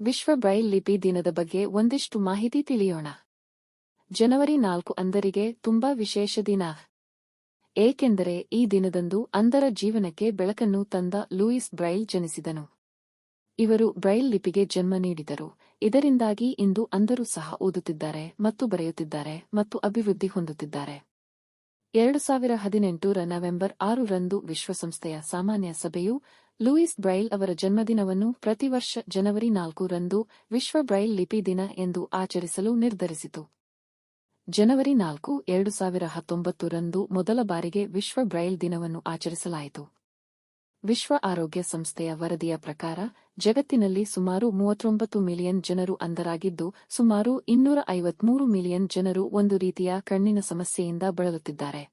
ವಿಶ್ವ ಬ್ರೈಲ್ ಲಿಪಿ ದಿನದ ಬಗ್ಗೆ ಒಂದಿಷ್ಟು ಮಾಹಿತಿ ತಿಳಿಯೋಣ. ಜನವರಿ ನಾಲ್ಕು ಅಂದರಿಗೆ ತುಂಬಾ ವಿಶೇಷ ದಿನ. ಏಕೆಂದರೆ ಈ ದಿನದಂದು ಅಂಧರ ಜೀವನಕ್ಕೆ ಬೆಳಕನ್ನು ತಂದ ಲೂಯಿಸ್ ಬ್ರೈಲ್ ಜನಿಸಿದನು. ಇವರು ಬ್ರೈಲ್ ಲಿಪಿಗೆ ಜನ್ಮ ನೀಡಿದರು. ಇದರಿಂದಾಗಿ ಇಂದು ಅಂಧರು ಸಹ ಓದುತ್ತಿದ್ದಾರೆ ಮತ್ತು ಬರೆಯುತ್ತಿದ್ದಾರೆ ಮತ್ತು ಅಭಿವೃದ್ಧಿ ಹೊಂದುತ್ತಿದ್ದಾರೆ. ಎರಡು ಸಾವಿರ ಹದಿನೆಂಟರ ನವೆಂಬರ್ ಆರರಂದು ವಿಶ್ವಸಂಸ್ಥೆಯ ಸಾಮಾನ್ಯ ಸಭೆಯು ಲೂಯಿಸ್ ಬ್ರೈಲ್ ಅವರ ಜನ್ಮದಿನವನ್ನು ಪ್ರತಿ ವರ್ಷ ಜನವರಿ ನಾಲ್ಕು ರಂದು ವಿಶ್ವ ಬ್ರೈಲ್ ಲಿಪಿ ದಿನ ಎಂದು ಆಚರಿಸಲು ನಿರ್ಧರಿಸಿತು. ಜನವರಿ ನಾಲ್ಕು, ಎರಡು ಸಾವಿರ ಹತ್ತೊಂಬತ್ತು ರಂದು ಮೊದಲ ಬಾರಿಗೆ ವಿಶ್ವ ಬ್ರೈಲ್ ದಿನವನ್ನು ಆಚರಿಸಲಾಯಿತು. ವಿಶ್ವ ಆರೋಗ್ಯ ಸಂಸ್ಥೆಯ ವರದಿಯ ಪ್ರಕಾರ, ಜಗತ್ತಿನಲ್ಲಿ ಸುಮಾರು ಮೂವತ್ತೊಂಬತ್ತು ಮಿಲಿಯನ್ ಜನರು ಅಂದರಾಗಿದ್ದು ಸುಮಾರು ಇನ್ನೂರ ಐವತ್ಮೂರು ಮಿಲಿಯನ್ ಜನರು ಒಂದು ರೀತಿಯ ಕಣ್ಣಿನ ಸಮಸ್ಯೆಯಿಂದ ಬಳಲುತ್ತಿದ್ದಾರೆ.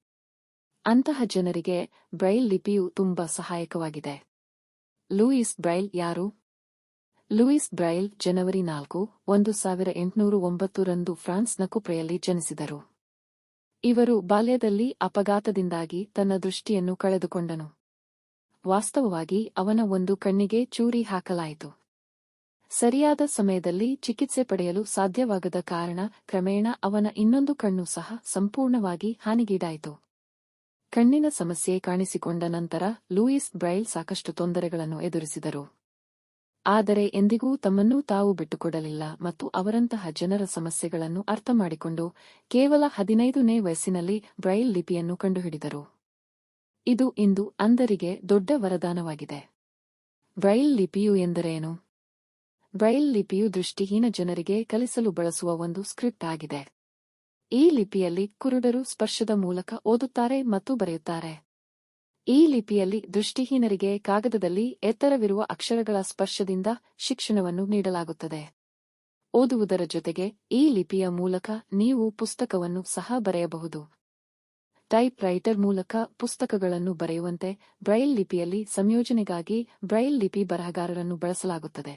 ಅಂತಹ ಜನರಿಗೆ ಬ್ರೈಲ್ ಲಿಪಿಯು ತುಂಬಾ ಸಹಾಯಕವಾಗಿದೆ. ಲೂಯಿಸ್ ಬ್ರೈಲ್ ಯಾರು? ಲೂಯಿಸ್ ಬ್ರೈಲ್ ಜನವರಿ ನಾಲ್ಕು, ಒಂದು ಸಾವಿರ ಎಂಟುನೂರು ಒಂಬತ್ತು ರಂದು ಫ್ರಾನ್ಸ್ನ ಕುಪ್ರೆಯಲ್ಲಿ ಜನಿಸಿದರು. ಇವರು ಬಾಲ್ಯದಲ್ಲಿ ಅಪಘಾತದಿಂದಾಗಿ ತನ್ನ ದೃಷ್ಟಿಯನ್ನು ಕಳೆದುಕೊಂಡನು. ವಾಸ್ತವವಾಗಿ ಅವನ ಒಂದು ಕಣ್ಣಿಗೆ ಚೂರಿ ಹಾಕಲಾಯಿತು. ಸರಿಯಾದ ಸಮಯದಲ್ಲಿ ಚಿಕಿತ್ಸೆ ಪಡೆಯಲು ಸಾಧ್ಯವಾಗದ ಕಾರಣ ಕ್ರಮೇಣ ಅವನ ಇನ್ನೊಂದು ಕಣ್ಣು ಸಹ ಸಂಪೂರ್ಣವಾಗಿ ಹಾನಿಗೀಡಾಯಿತು. ಕಣ್ಣಿನ ಸಮಸ್ಯೆ ಕಾಣಿಸಿಕೊಂಡ ನಂತರ ಲೂಯಿಸ್ ಬ್ರೈಲ್ ಸಾಕಷ್ಟು ತೊಂದರೆಗಳನ್ನು ಎದುರಿಸಿದರು. ಆದರೆ ಎಂದಿಗೂ ತಮ್ಮನ್ನು ತಾವು ಬಿಟ್ಟುಕೊಡಲಿಲ್ಲ ಮತ್ತು ಅವರಂತಹ ಜನರ ಸಮಸ್ಯೆಗಳನ್ನು ಅರ್ಥಮಾಡಿಕೊಂಡು ಕೇವಲ ಹದಿನೈದನೇ ವಯಸ್ಸಿನಲ್ಲಿ ಬ್ರೈಲ್ ಲಿಪಿಯನ್ನು ಕಂಡುಹಿಡಿದರು. ಇದು ಇಂದು ಅಂಧರಿಗೆ ದೊಡ್ಡ ವರದಾನವಾಗಿದೆ. ಬ್ರೈಲ್ ಲಿಪಿಯು ಎಂದರೇನು? ಬ್ರೈಲ್ ಲಿಪಿಯು ದೃಷ್ಟಿಹೀನ ಜನರಿಗೆ ಕಲಿಸಲು ಬಳಸುವ ಒಂದು ಸ್ಕ್ರಿಪ್ಟ್ ಆಗಿದೆ. ಈ ಲಿಪಿಯಲ್ಲಿ ಕುರುಡರು ಸ್ಪರ್ಶದ ಮೂಲಕ ಓದುತ್ತಾರೆ ಮತ್ತು ಬರೆಯುತ್ತಾರೆ. ಈ ಲಿಪಿಯಲ್ಲಿ ದೃಷ್ಟಿಹೀನರಿಗೆ ಕಾಗದದಲ್ಲಿ ಎತ್ತರವಿರುವ ಅಕ್ಷರಗಳ ಸ್ಪರ್ಶದಿಂದ ಶಿಕ್ಷಣವನ್ನು ನೀಡಲಾಗುತ್ತದೆ. ಓದುವುದರ ಜೊತೆಗೆ ಈ ಲಿಪಿಯ ಮೂಲಕ ನೀವು ಪುಸ್ತಕವನ್ನು ಸಹ ಬರೆಯಬಹುದು. ಟೈಪ್ ರೈಟರ್ ಮೂಲಕ ಪುಸ್ತಕಗಳನ್ನು ಬರೆಯುವಂತೆ ಬ್ರೈಲ್ ಲಿಪಿಯಲ್ಲಿ ಸಂಯೋಜನೆಗಾಗಿ ಬ್ರೈಲ್ ಲಿಪಿ ಬರಹಗಾರರನ್ನು ಬಳಸಲಾಗುತ್ತದೆ.